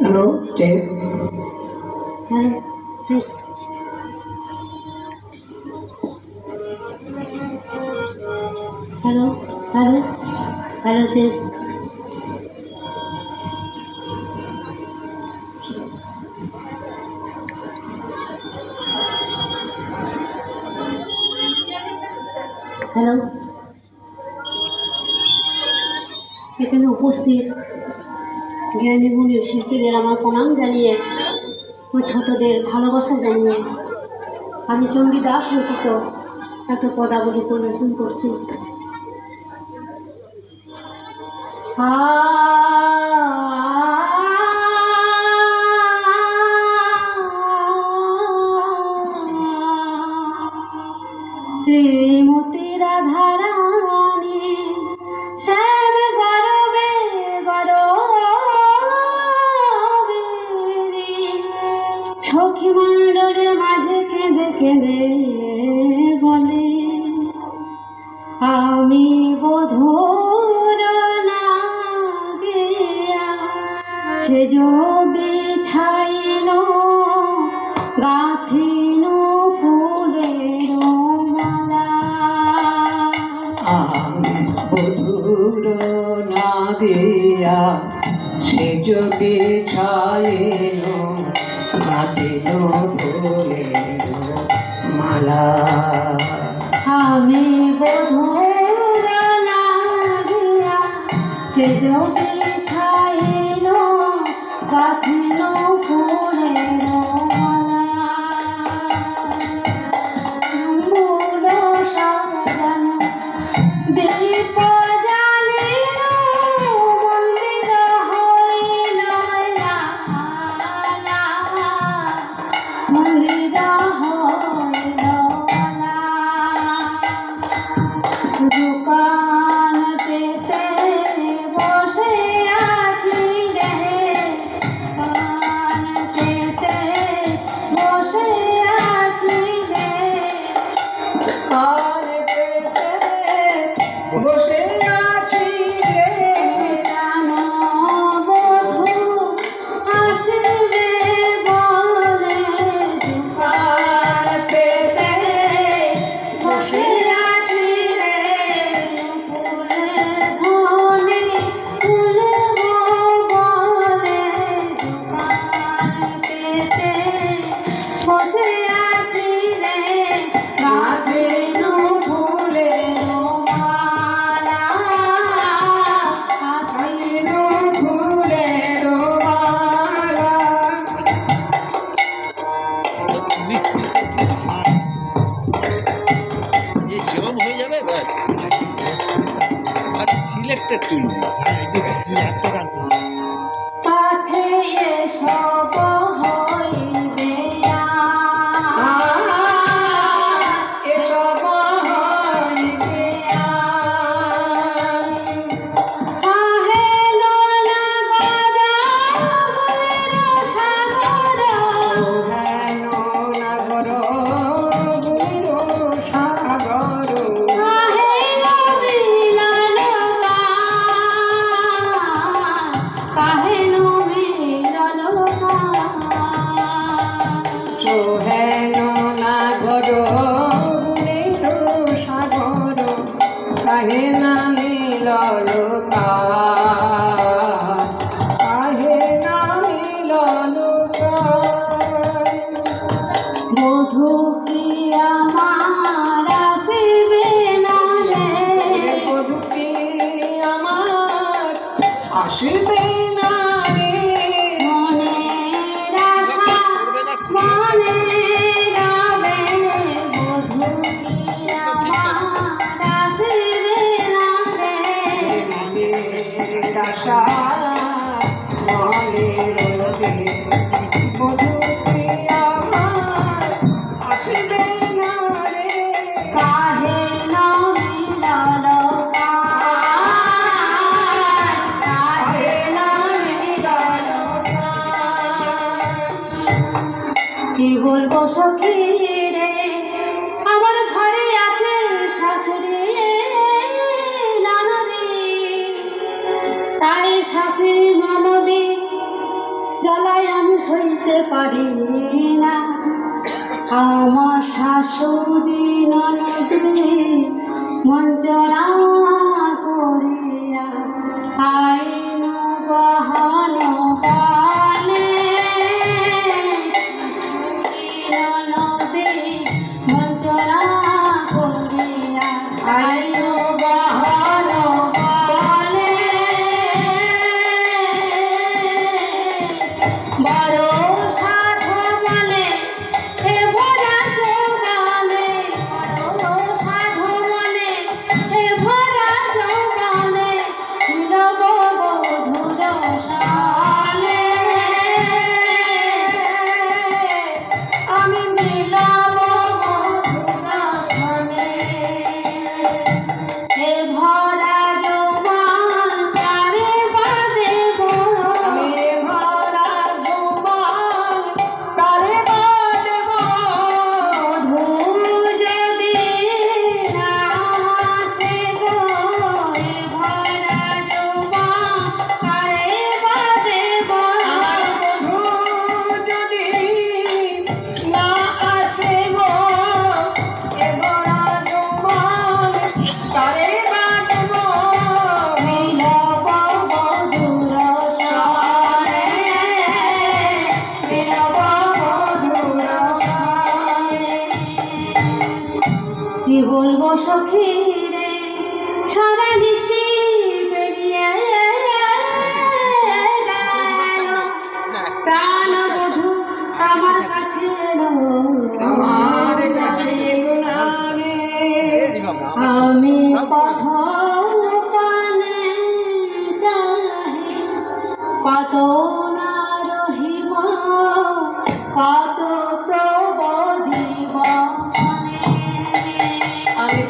Hello, Dave. Hi. Hi. Hello. Hello. Hello, Dave. Hello. এখানে উপস্থিত জ্ঞানীগুলি শিল্পীদের আমার প্রণাম জানিয়ে ও ছোটদের ভালোবাসা জানিয়ে আমি চণ্ডী দাস রচিত একটা পদাবলী পরিবেশন করছি। শ্রীমতী রাধারানী শ্যাম সেজ বিছাইন গাথিন ফুলের মালা। আমি বধুর না দিয়া সেজ বিছাইন গাথিন ফুলের মালা। আমি বধুর না দিয়া সেজ 一路。Okay. respect to you. যেতে পারি না। আমার শাশুড়ি ননদে মঞ্জরা করিয়া আইন বহন পালে নদী মঞ্জরা করিয়া আইন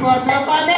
Kota Padang.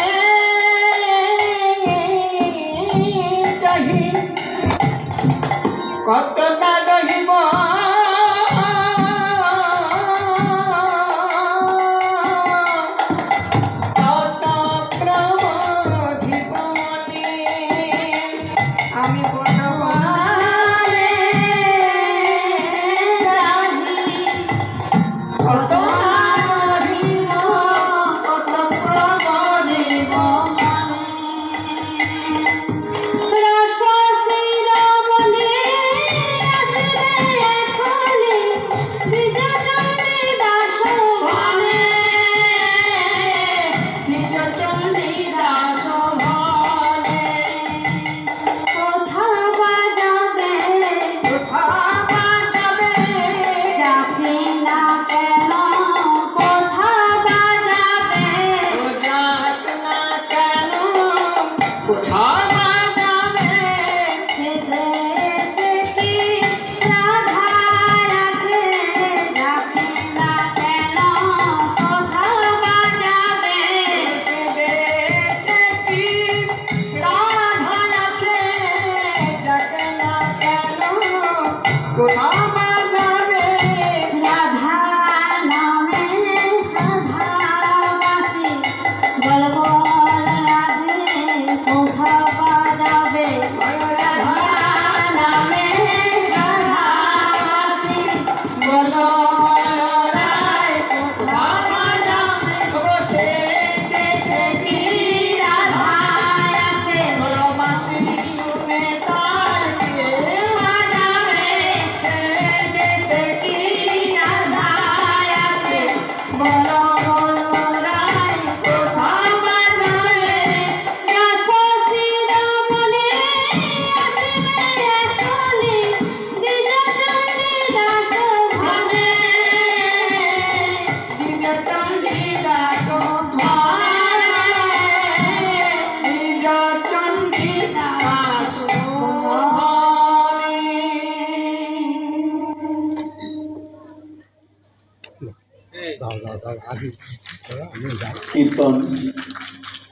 কীর্তন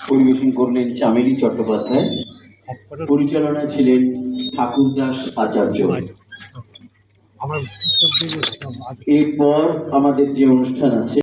পরিবেশন করলেন চামেলি চট্টোপাধ্যায়। পরিচালনা ছিলেন ঠাকুরদাস আচার্য। এরপর আমাদের যে অনুষ্ঠান আছে